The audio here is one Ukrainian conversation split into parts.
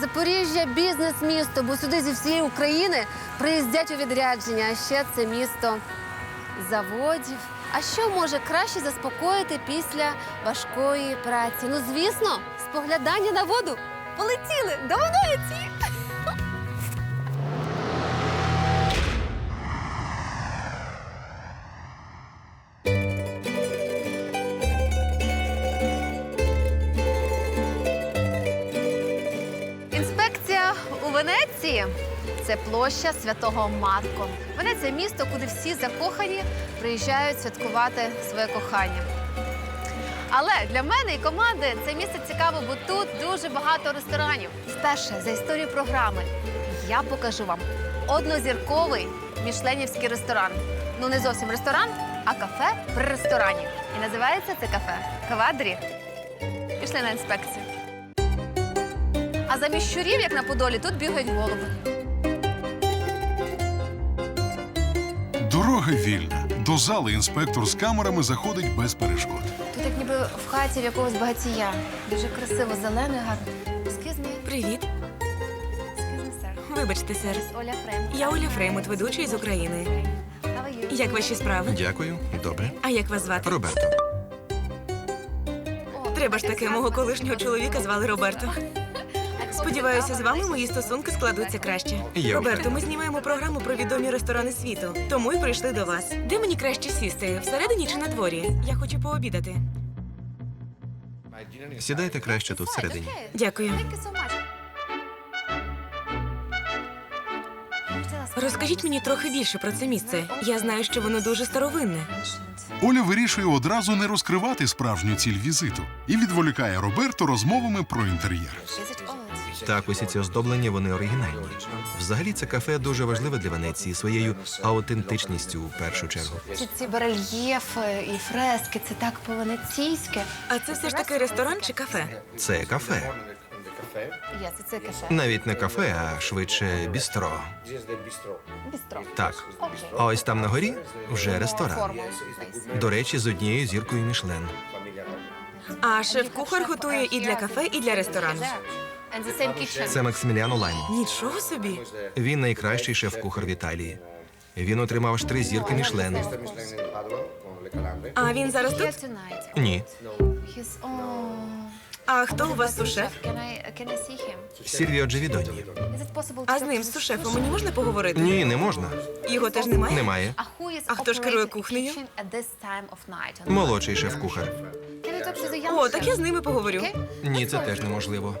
Запоріжжя бізнес-місто, бо сюди зі всієї України приїздять у відрядження. А ще це місто заводів. А що може краще заспокоїти після важкої праці? Ну, звісно, споглядання на воду. Полетіли до Венеції! Це площа Святого Марко. Венеція місто, куди всі закохані приїжджають святкувати своє кохання. Але для мене і команди це місце цікаво, бо тут дуже багато ресторанів. Вперше за історію програми я покажу вам однозірковий мішленівський ресторан. Ну не зовсім ресторан, а кафе при ресторані. І називається це кафе Квадрі. Пішли на інспекцію. А замість щурів, як на Подолі, тут бігають голуби. Дорога вільна. До зали інспектор з камерами заходить без перешкод. Тут як ніби в хаті в якогось багатія. Дуже красиво, зелений, гарно. Excuse me, Привіт. excuse me, sir. Вибачте, сер. Оля Фрейм. Я Оля Фреймут, ведучий з України. How are you? Як ваші справи? Дякую, добре. А як вас звати? Роберто. О, Треба ж таки, мого колишнього чоловіка звали Роберто. Сподіваюся, з вами мої стосунки складуться краще. Я Роберто, ми знімаємо програму про відомі ресторани світу, тому й прийшли до вас. Де мені краще сісти? Всередині чи на дворі? Я хочу пообідати. Сідайте краще тут всередині. Дякую. Розкажіть мені трохи більше про це місце. Я знаю, що воно дуже старовинне. Оля вирішує одразу не розкривати справжню ціль візиту і відволікає Роберто розмовами про інтер'єр. Так, усі ці оздоблення вони оригінальні. Взагалі, це кафе дуже важливе для Венеції своєю аутентичністю в першу чергу. Ці, ці барельєфи і фрески, це так по-венеційськи. А це все ж таки ресторан чи кафе? Це кафе. Це, це кафе. Навіть не кафе, а швидше бістро. Бістро. Так. А ось там на горі вже ресторан. До речі, з однією зіркою Мішлен. А шеф-кухар готує і для кафе, і для ресторану. Це Максиміліано Лайн. Нічого собі. Він найкращий шеф-кухар в Італії. Він отримав аж три зірки Мішлен. А він зараз тут? Ні. А хто у вас сушеф? Сільвіо Джевідоні. А з ним, з сушефом, мені можна поговорити? Ні, не можна. Його теж немає? Немає. А хто ж керує кухнею? Молодший шеф-кухар. О, так я з ними поговорю. Ні, це теж неможливо.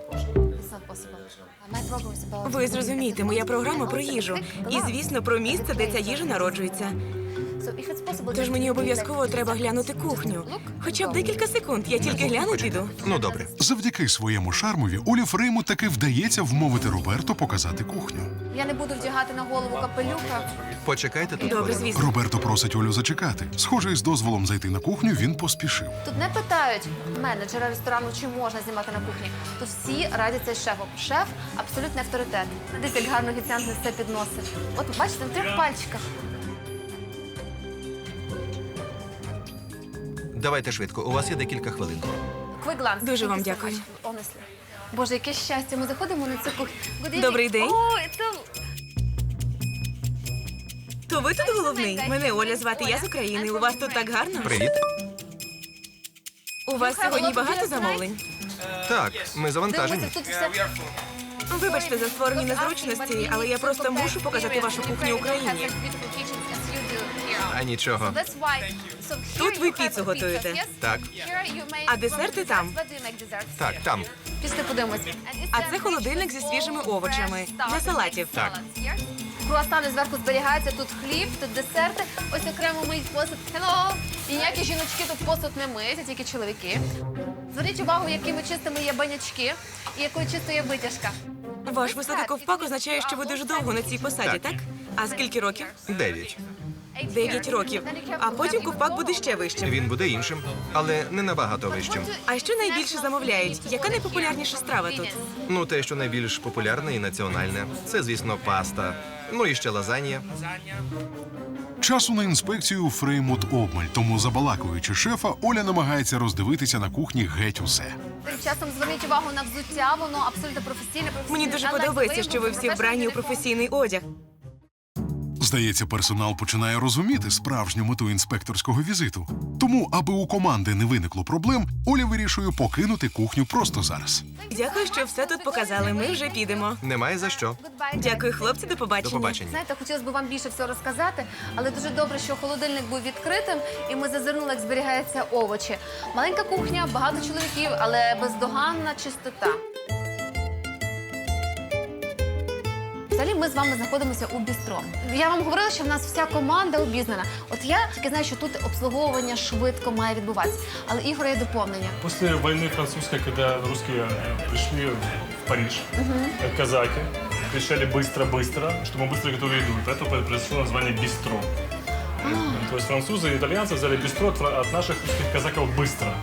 Ви зрозумієте, моя програма про їжу. І, звісно, про місце, де ця їжа народжується. Тож мені обов'язково треба глянути кухню. Хоча б декілька секунд. Я тільки гляну піду. Ну добре. Завдяки своєму шармові Олі Фрейму таки вдається вмовити Роберто показати кухню. Я не буду вдягати на голову капелюха. Почекайте тут. Добре, звісно. Роберто просить Олю зачекати. Схоже, із дозволом зайти на кухню він поспішив. Тут не питають менеджера ресторану, чи можна знімати на кухні. Тут всі радяться з шефом. Шеф абсолютний авторитет. Дивись, як гарно офіціант все підносить. От бачите, на трьох пальчиках. Давайте швидко. У вас є декілька хвилин. Дуже вам дякую. Боже, яке щастя. Ми заходимо на цю кухню. Добрий день. О, це... То ви тут головний? Мене Оля звати, я з України. У вас тут так гарно? Привіт. У вас сьогодні багато замовлень? Так, ми завантажені. Тут все... Вибачте за створені незручності, але я просто мушу показати вашу кухню Україні. Нічого. Тут ви піцу готуєте? Так. А десерти там? Так, там. Пішли подивимось. А це холодильник зі свіжими овочами для салатів. Так. Круасани зверху зберігаються, тут хліб, тут десерти. Ось окремо миють посуд. Hello! І ніякі жіночки тут посуд не миють, а тільки чоловіки. Зверніть увагу, якими чистими є банячки і якою чистою є витяжка. Ваш високий ковпак означає, що ви дуже довго на цій посаді, так? А скільки років? Дев'ять. Дев'ять років. А потім ковпак буде ще вищим. Він буде іншим, але не набагато вищим. А що найбільше замовляють? Яка найпопулярніша страва тут? Ну, те, що найбільш популярне і національне, це, звісно, паста. Ну і ще лазанія. Часу на інспекцію Фреймут обмаль, тому забалакуючи шефа, Оля намагається роздивитися на кухні геть усе. Тим часом зверніть увагу на взуття, воно абсолютно професійне. професійне. Мені дуже подобається, що ви всі вбрані у професійний одяг. Здається, персонал починає розуміти справжню мету інспекторського візиту. Тому, аби у команди не виникло проблем, Оля вирішує покинути кухню просто зараз. Дякую, що все тут показали. Ми вже підемо. Немає за що. Дякую, хлопці, до До побачення. побачення. Знаєте, хотілося б вам більше всього розказати, але дуже добре, що холодильник був відкритим, і ми зазирнули, як зберігаються овочі. Маленька кухня, багато чоловіків, але бездоганна чистота. Взагалі, ми з вами знаходимося у бістро. Я вам говорила, що в нас вся команда обізнана. От я тільки знаю, що тут обслуговування швидко має відбуватися. Але Ігор є доповнення. После войны французской, когда русские э, пришли в Париж, э, казаки, решали быстро-быстро, что мы быстро готовили еду. И Поэтому произошло название бистро. Э, То есть французы и итальянцы взяли бистро от фра- от наших русских казаков быстро.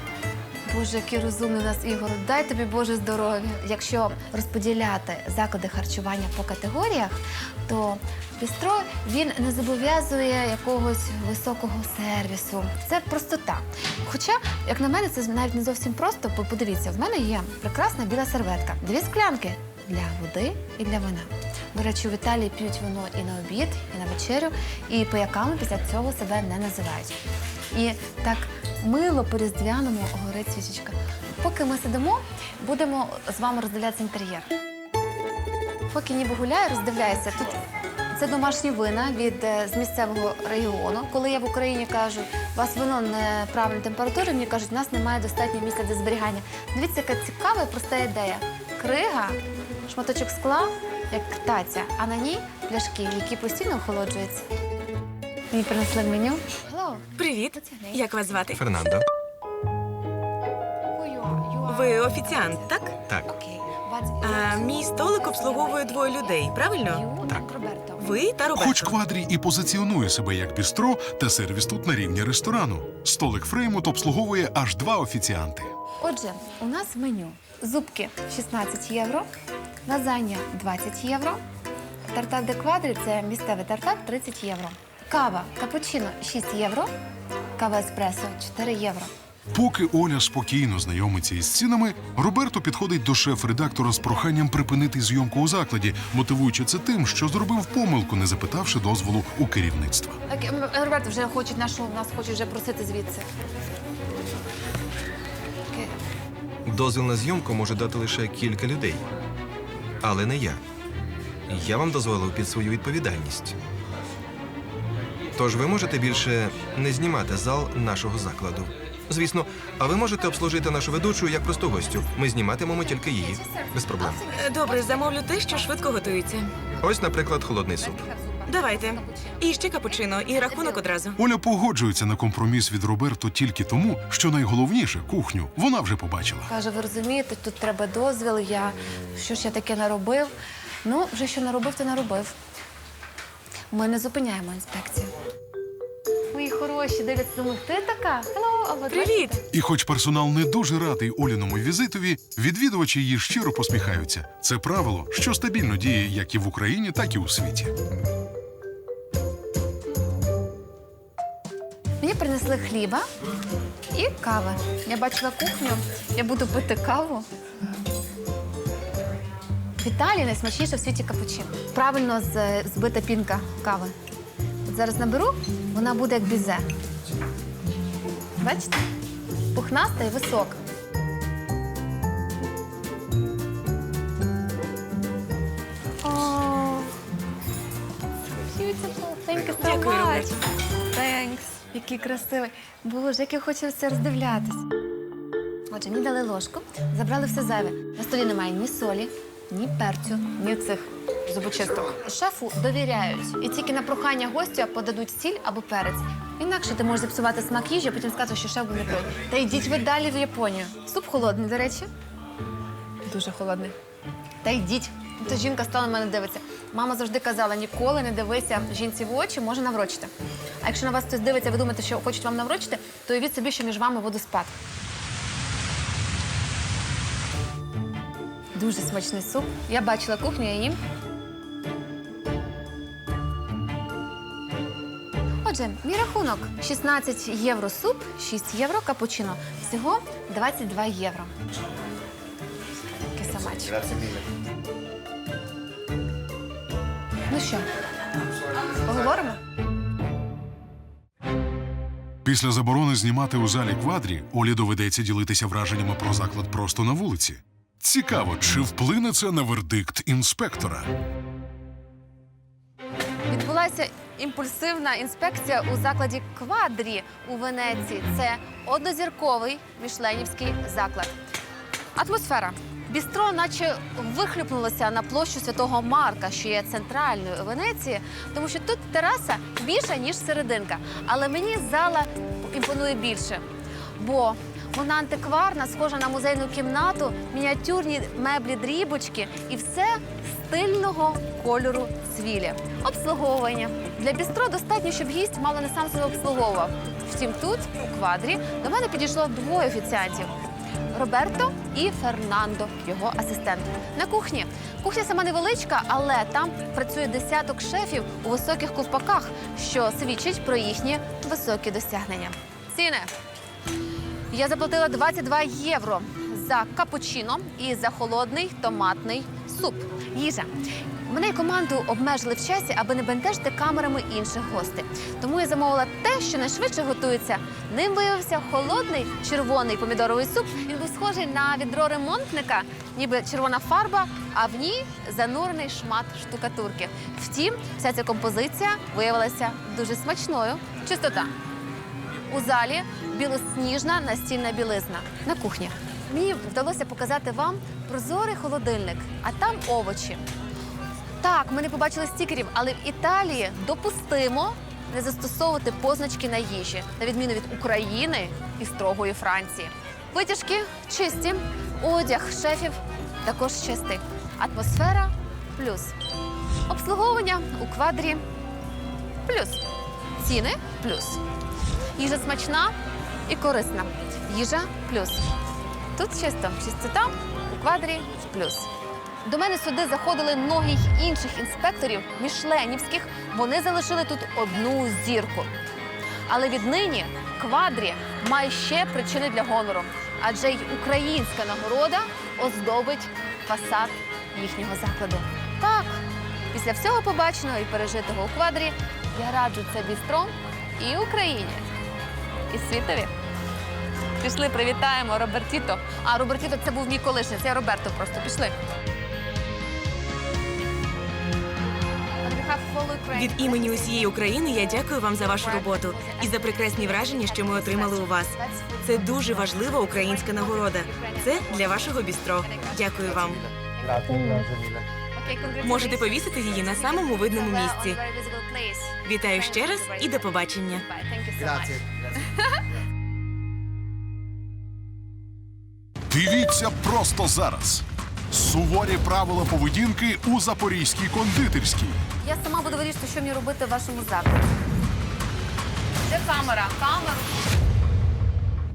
Боже, який розумний у нас Ігор. Дай тобі Боже здоров'я. Якщо розподіляти заклади харчування по категоріях, то бістро він не зобов'язує якогось високого сервісу. Це простота. Хоча, як на мене, це навіть не зовсім просто, бо подивіться, в мене є прекрасна біла серветка, дві склянки для води і для вина. До речі, в Італії п'ють вино і на обід, і на вечерю, і пияками після цього себе не називають. І так мило по-різдвяному горить свічечка. Поки ми сидимо, будемо з вами роздивлятися інтер'єр. Поки ніби гуляю, роздивляюся. Тут це домашні вина від е, з місцевого регіону. Коли я в Україні кажу, у вас вино неправильної температури, мені кажуть, у нас немає достатньо місця для зберігання. Дивіться, яка цікава і проста ідея. Крига, шматочок скла, як таця, а на ній пляшки, які постійно охолоджуються. Мені принесли меню. Привіт. Як вас звати? Фернандо. Ви офіціант, так? Так. А мій столик обслуговує двоє людей, правильно? Так. Ви та Роберто. Хоч квадрі і позиціонує себе як бістро, та сервіс тут на рівні ресторану. Столик Фреймут обслуговує аж два офіціанти. Отже, у нас меню. Зубки 16 євро, лазанья 20 євро, тартар де квадрі це місцевий тартар 30 євро. Кава капучино 6 євро, кава еспресо 4 євро. Поки Оля спокійно знайомиться із цінами, Роберто підходить до шеф-редактора з проханням припинити зйомку у закладі, мотивуючи це тим, що зробив помилку, не запитавши дозволу у керівництва. Роберто вже хочуть нашу, нас хочуть вже просити звідси. Окей. Дозвіл на зйомку може дати лише кілька людей. Але не я. Я вам дозволив під свою відповідальність. Тож ви можете більше не знімати зал нашого закладу. Звісно, а ви можете обслужити нашу ведучу як просту гостю. Ми зніматимемо тільки її. Без проблем. Е, Добре, замовлю те, що швидко готується. Ось, наприклад, холодний суп. Давайте. І ще капучино, і рахунок одразу. Оля погоджується на компроміс від Роберто тільки тому, що найголовніше кухню вона вже побачила. Каже, ви розумієте, тут треба дозвіл. Я що ж я таке наробив? Ну, вже що наробив, то наробив. Ми не зупиняємо інспекцію. Мої хороші, дивляться, думають, ти така? Hello, а ви Привіт! І хоч персонал не дуже радий Оліному візитові, відвідувачі її щиро посміхаються. Це правило, що стабільно діє як і в Україні, так і у світі. Мені принесли хліба і кави. Я бачила кухню, я буду пити каву. В Італії найсмачніше в світі капучино. Правильно збита пінка кави. От зараз наберу, вона буде як бізе. Бачите? Пухнаста і висока. Дякую. Роберт. Thanks. Який красивий. Боже, як я хочу все роздивлятись. Отже, мені дали ложку, забрали все зайве. На столі немає ні солі, ні перцю, ні цих зубочисток. Шефу довіряють. І тільки на прохання гостя подадуть сіль або перець. Інакше ти можеш зіпсувати смак їжі, а потім сказати, що шеф був не проти. Та йдіть ви далі в Японію. Суп холодний, до речі. Дуже холодний. Та йдіть. То жінка стала на мене дивиться. Мама завжди казала: ніколи не дивися жінці в очі, може наврочити. А якщо на вас хтось дивиться, ви думаєте, що хочуть вам наврочити, то уявіть собі, що між вами водоспад. Дуже смачний суп. Я бачила кухню, я їм. Отже, мій рахунок 16 євро суп, 6 євро капучино. Всього 22 євро. Much. Ну що, поговоримо? Після заборони знімати у залі квадрі Олі доведеться ділитися враженнями про заклад просто на вулиці. Цікаво, чи вплине це на вердикт інспектора? Відбулася імпульсивна інспекція у закладі Квадрі у Венеції. Це однозірковий мішленівський заклад. Атмосфера. Бістро, наче вихлюпнулося на площу Святого Марка, що є центральною Венеції, тому що тут тераса більша, ніж серединка. Але мені зала імпонує більше. Бо вона антикварна, схожа на музейну кімнату, мініатюрні меблі дрібочки і все стильного кольору цвілі. Обслуговування. Для бістро достатньо, щоб гість мало не сам себе обслуговував. Втім, тут, у квадрі, до мене підійшло двоє офіціантів. Роберто і Фернандо, його асистент. На кухні. Кухня сама невеличка, але там працює десяток шефів у високих ковпаках, що свідчить про їхні високі досягнення. Ціни. Я заплатила 22 євро за капучино і за холодний томатний суп. Їжа. Мене і команду обмежили в часі, аби не бентежити камерами інших гостей. Тому я замовила те, що найшвидше готується. Ним виявився холодний червоний помідоровий суп. Він був схожий на відро ремонтника, ніби червона фарба, а в ній занурений шмат штукатурки. Втім, вся ця композиція виявилася дуже смачною. Чистота. У залі білосніжна настільна білизна на кухні. Мені вдалося показати вам прозорий холодильник, а там овочі. Так, ми не побачили стікерів, але в Італії допустимо не застосовувати позначки на їжі, на відміну від України і строгої Франції. Витяжки чисті, одяг шефів також чистий. Атмосфера плюс. Обслуговування у квадрі плюс. Ціни плюс. Їжа смачна і корисна. Їжа плюс. Тут чисто, чистота у квадрі плюс. До мене сюди заходили ноги інших інспекторів мішленівських. Вони залишили тут одну зірку. Але віднині квадрі має ще причини для гонору, адже й українська нагорода оздобить фасад їхнього закладу. Так, після всього побаченого і пережитого у квадрі я раджу це бістро і Україні, і світові. Пішли, привітаємо Робертіто. А Робертіто це був мій колишній, це я Роберто просто. Пішли. Від імені усієї України я дякую вам за вашу роботу і за прекрасні враження, що ми отримали у вас. Це дуже важлива українська нагорода. Це для вашого бістро. Дякую вам. Можете повісити її на самому видному місці. Вітаю ще раз і до побачення. Дивіться просто зараз. Суворі правила поведінки у запорізькій кондитерській. Я сама буду вирішити, що мені робити в вашому закладі. Де камера? Камеру.